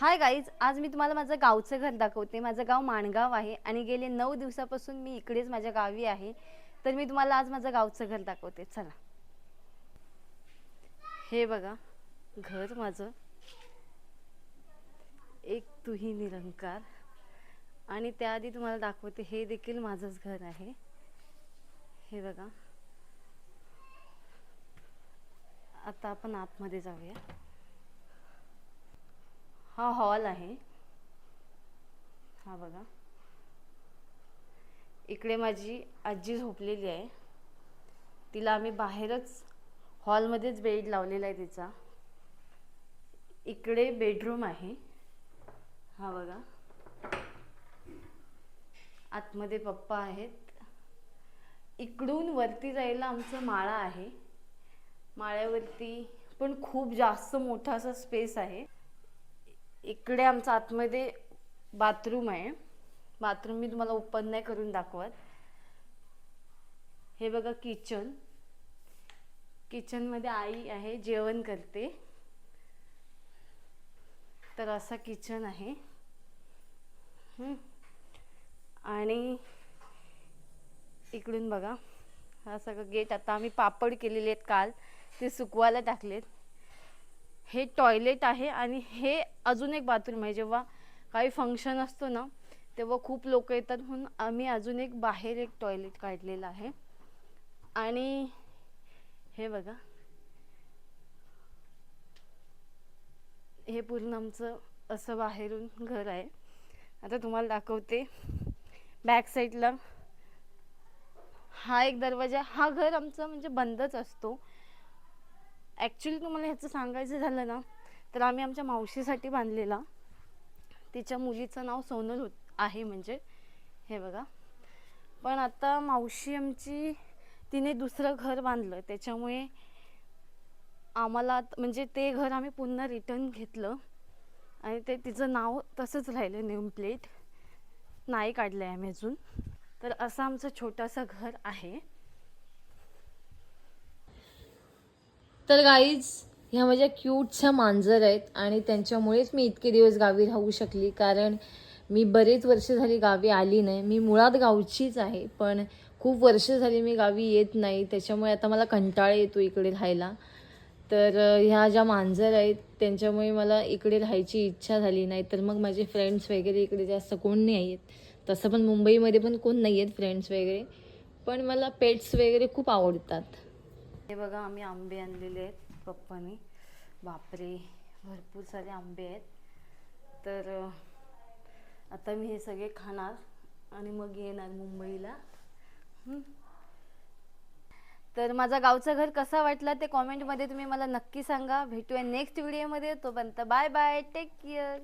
Hi guys आज मी तुम्हाला माझं गावचं घर दाखवते. माझं गाव माणगाव आहे आणि गेले नऊ दिवसापासून मी इकडेच माझ्या गावी आहे. तर मी तुम्हाला आज माझं गावचं घर दाखवते. चला. हे बघा घर माझं. एक तुही निरंकार. आणि त्याआधी तुम्हाला दाखवते हे देखील माझंच घर आहे. हे बघा. आता आपण आतमध्ये जाऊया. हा हॉल आहे. हा बघा. इकडे माझी आजी झोपलेली आहे. तिला आम्ही बाहेरच हॉलमध्येच बेड लावलेला आहे तिचा. इकडे बेडरूम आहे. हा बघा. आतमध्ये पप्पा आहेत. इकडून वरती जायला आमचं माळा आहे. माळ्यावरती पण खूप जास्त मोठा असा स्पेस आहे. इकडे आमचं आतमध्ये बाथरूम आहे. बाथरूम मी तुम्हाला ओपन नाही करून दाखवत. हे बघा किचन. किचनमध्ये आई आहे जेवण करते. तर असा किचन आहे. आणि इकडून बघा हा सगळं गेट आता आम्ही पापड केलेले आहेत काल. ते सुकवायला टाकलेत. हे टॉयलेट आहे आणि हे अजून एक बाथरूम आहे. जेव्हा काही फंक्शन असतो ना तेव्हा खूप लोक येतात म्हणून आम्ही अजून एक बाहेर एक टॉयलेट काढलेलं आहे. आणि हे बघा. हे पूर्ण आमचं असं बाहेरून घर आहे. आता तुम्हाला दाखवते. बॅक साईडला हा एक दरवाजा हा घर आमचा म्हणजे बंदच असतो. ॲक्च्युली तुम्हाला ह्याचं सांगायचं झालं ना तर आम्ही आमच्या मावशीसाठी बांधलेला. तिच्या मुलीचं नाव सोनल होत आहे म्हणजे. हे बघा. पण आता मावशी आमची तिने दुसरं घर बांधलं. त्याच्यामुळे आम्हाला म्हणजे ते घर आम्ही पुन्हा रिटर्न घेतलं. आणि ते तिचं नाव तसंच राहिलं नेम प्लेट नाही काढलं आहे आम्ही अजून. तर असं आमचं छोटंसं घर आहे. तर गाईज ह्या माझ्या क्यूटच्या मांजर आहेत आणि त्यांच्यामुळेच मी इतके दिवस गावी राहू शकली. कारण मी बरेच वर्ष झाली गावी आली नाही. मी मुळात गावचीच आहे पण खूप वर्ष झाली मी गावी येत नाही. त्याच्यामुळे आता मला कंटाळा येतो इकडे राहायला. तर ह्या ज्या मांजर आहेत त्यांच्यामुळे मला इकडे राहायची इच्छा झाली नाही. तर मग माझे फ्रेंड्स वगैरे इकडे जास्त कोण नाही आहेत. तसं पण मुंबईमध्ये पण कोण नाही आहेत फ्रेंड्स वगैरे. पण मला पेट्स वगैरे खूप आवडतात. हे बघा आम्ही आंबे आणलेले आहेत पप्पानी. बापरे भरपूर सारे आंबे आहेत. तर आता मी हे सगळे खाणार आणि मग येणार मुंबईला. तर माझा गावचं घर कसा वाटला ते कॉमेंटमध्ये तुम्ही मला नक्की सांगा. भेटूया नेक्स्ट व्हिडिओमध्ये तोपर्यंत बाय बाय टेक केअर